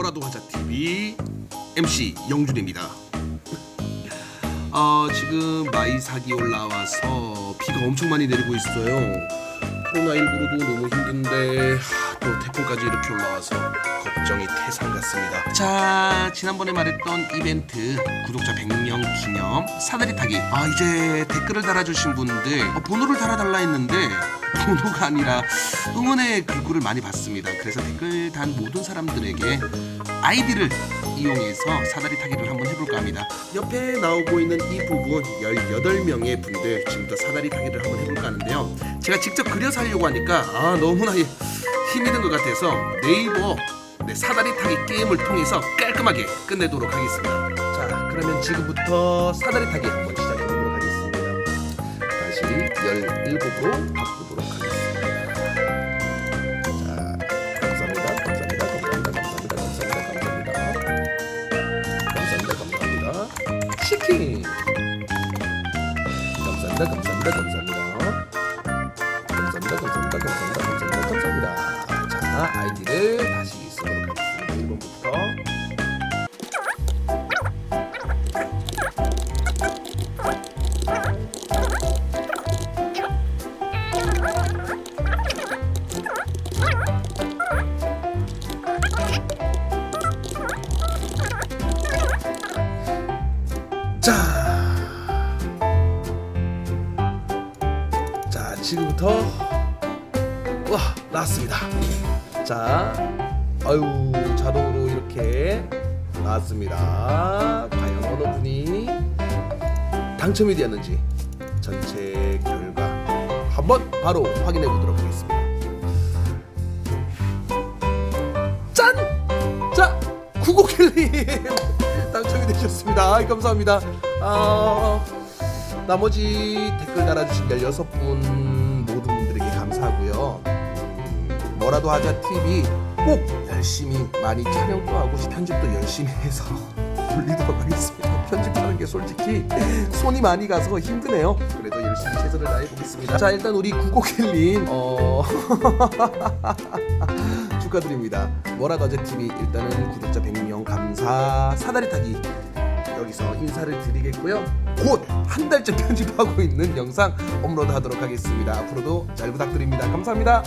뭐라도 하자 TV MC 영준입니다. 어, 지금 마이삭이 올라와서 비가 엄청 많이 내리고 있어요. 코로나19로도 너무 힘든데 하, 또 태풍까지 이렇게 올라와서 걱정이 태산 같습니다. 자, 지난번에 말했던 이벤트 구독자 100명 기념 사다리 타기. 아, 이제 댓글을 달아주신 분들 어, 번호를 달아달라 했는데 번호가 아니라 응원의 글귀를 많이 받습니다. 그래서 댓글 단 모든 사람들에게 아이디를 이용해서 사다리 타기를 한번 해볼까 합니다. 옆에 나오고 있는 이 부분 18명의 분들 지금부터 사다리 타기를 한번 해볼까 하는데요. 제가 직접 그려서 하려고 하니까 아 너무나 힘이 든 것 같아서 네이버 네, 사다리 타기 게임을 통해서 깔끔하게 끝내도록 하겠습니다. 자 그러면 지금부터 사다리 타기 한번 시작해 보도록 하겠습니다. 다시 17으로 바꾸도록 하겠습니다. Cộng sản Đức, 자. 자, 지금부터 와, 나왔습니다. 자. 아유, 자동으로 이렇게 나왔습니다. 과연 어느 분이 당첨이 되었는지 전체 결과 한번 바로 확인해 보도록 하겠습니다. 자, 구고켈님 당첨이 되셨습니다. 감사합니다. 아, 나머지 댓글 달아주신 16분 모든 분들에게 감사하고요. 음, 뭐라도 하자 TV 꼭 열심히 많이 촬영도 하고 편집도 열심히 해서 올리도록 하겠습니다. 편집하는 게 솔직히 손이 많이 가서 힘드네요. 그래도 열심히 최선을 다해 보겠습니다. 자, 일단 우리 구고켈님 어 축하드립니다. 뭐라도 하자 TV 일단은 구독자 100명 감사 사다리 타기 여기서 인사를 드리겠고요. 곧 한 달째 편집하고 있는 영상 업로드 하도록 하겠습니다. 앞으로도 잘 부탁드립니다. 감사합니다.